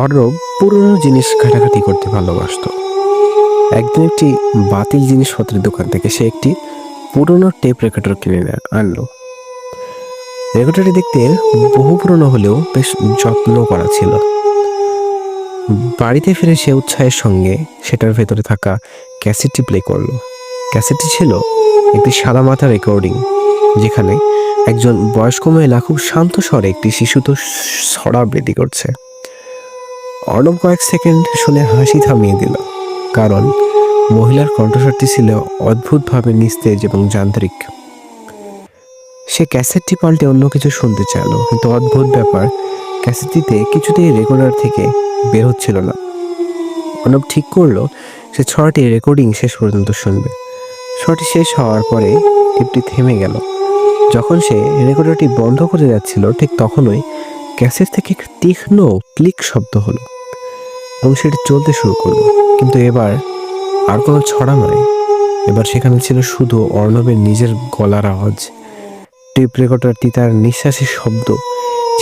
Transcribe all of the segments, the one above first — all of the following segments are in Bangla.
অর্ণব পুরনো জিনিস ঘাটাঘাটি করতে ভালোবাসতো। একদিন একটি বাতিল জিনিসপত্রের দোকান থেকে সে একটি পুরনো টেপ রেকর্ডার কিনে আনলো। রেকর্ডারটি দেখতে বহু পুরনো হলেও বেশ যত্ন করা ছিল। বাড়িতে ফিরে সে উৎসাহের সঙ্গে সেটার ভেতরে থাকা ক্যাসেটটি প্লে করল। ক্যাসেটটি ছিল একটি সাদামাটা রেকর্ডিং, যেখানে একজন বয়স্ক মহিলা খুব শান্ত স্বরে একটি শিশুত ছড়া বৃদ্ধি করছে। অর্ণব কয়েক সেকেন্ড শুনে হাসি থামিয়ে দিল। কারণ মহিলার কণ্ঠস্বরটি ছিল অদ্ভুতভাবে নিস্তেজ এবং যান্ত্রিক। সে ক্যাসেটটি পাল্টে অন্য কিছু শুনতে চাইলো, কিন্তু অদ্ভুত ব্যাপার, ক্যাসেটটিতে কিছুতেই রেকর্ডার থেকে বের হচ্ছিল না। অর্ণব ঠিক করল, সে ছড়াটি রেকর্ডিং শেষ পর্যন্ত শুনবে। ছড়াটি শেষ হওয়ার পরে টিপটি থেমে গেল। যখন সে রেকর্ডারটি বন্ধ করে যাচ্ছিল, ঠিক তখনই ক্যাসেট থেকে তীক্ষ্ণ ক্লিক শব্দ হলো। এবং সেটি চলতে শুরু করল। কিন্তু এবার আর কোনো ছড়া নয়। এবার সেখানে ছিল শুধু অর্ণবের নিজের গলার আওয়াজ। টেপ রেকর্ডারটি তার নিঃশ্বাসের শব্দ,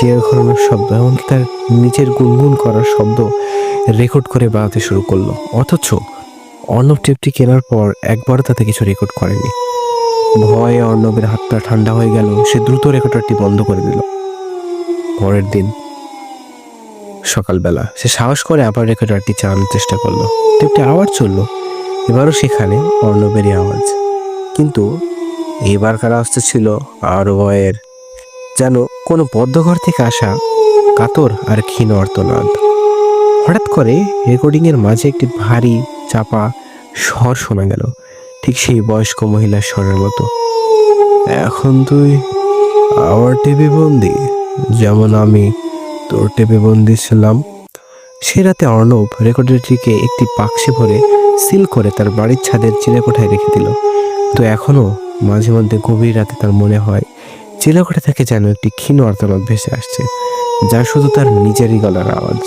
চেয়ার ঘোরানোর শব্দ, এমনকি তার নিজের গুনগুন করার শব্দ রেকর্ড করে বাড়াতে শুরু করল। অথচ অর্ণব টেপটি কেনার পর একবারও তাতে কিছু রেকর্ড করেনি। ভয়ে অর্ণবের হাতটা ঠান্ডা হয়ে গেল। সে দ্রুত রেকর্ডারটি বন্ধ করে দিল। পরের দিন সকালবেলা। সে সাহস করে আবার রেকর্ডারটি চালানোর চেষ্টা করল। টেপটি আওয়াজ চলল। এবারও সেখানে অর্ণবেরই আওয়াজ। কিন্তু এবার এবারকার আওয়াজটা ছিল? আরও ভয়ের। যেন কোনো বদ্ধঘর থেকে আসা কাতর আর ক্ষীণ অর্তনাদ হঠাৎ করে রেকর্ডিংয়ের মাঝে একটি ভারী, চাপা স্বর শোনা গেল। ঠিক সেই বয়স্ক মহিলার স্বরের মতো। এখন তুই, আমার টিভি বন্দি। যেমন আমি তোর টেপে বন্দি ছিলাম। সে রাতে অর্ণব রেকর্ডারটিকে একটি বাক্সে ভরে সিল করে তার বাড়ির ছাদের চিলেকোঠায় রেখে দিল। তো এখনও মাঝে মধ্যে গভীর রাতে তার মনে হয় চিলেকোঠা থেকে যেন একটি ক্ষীণ অর্তনাদ ভেসে আসছে, যা শুধু তার নিজেরই গলার আওয়াজ।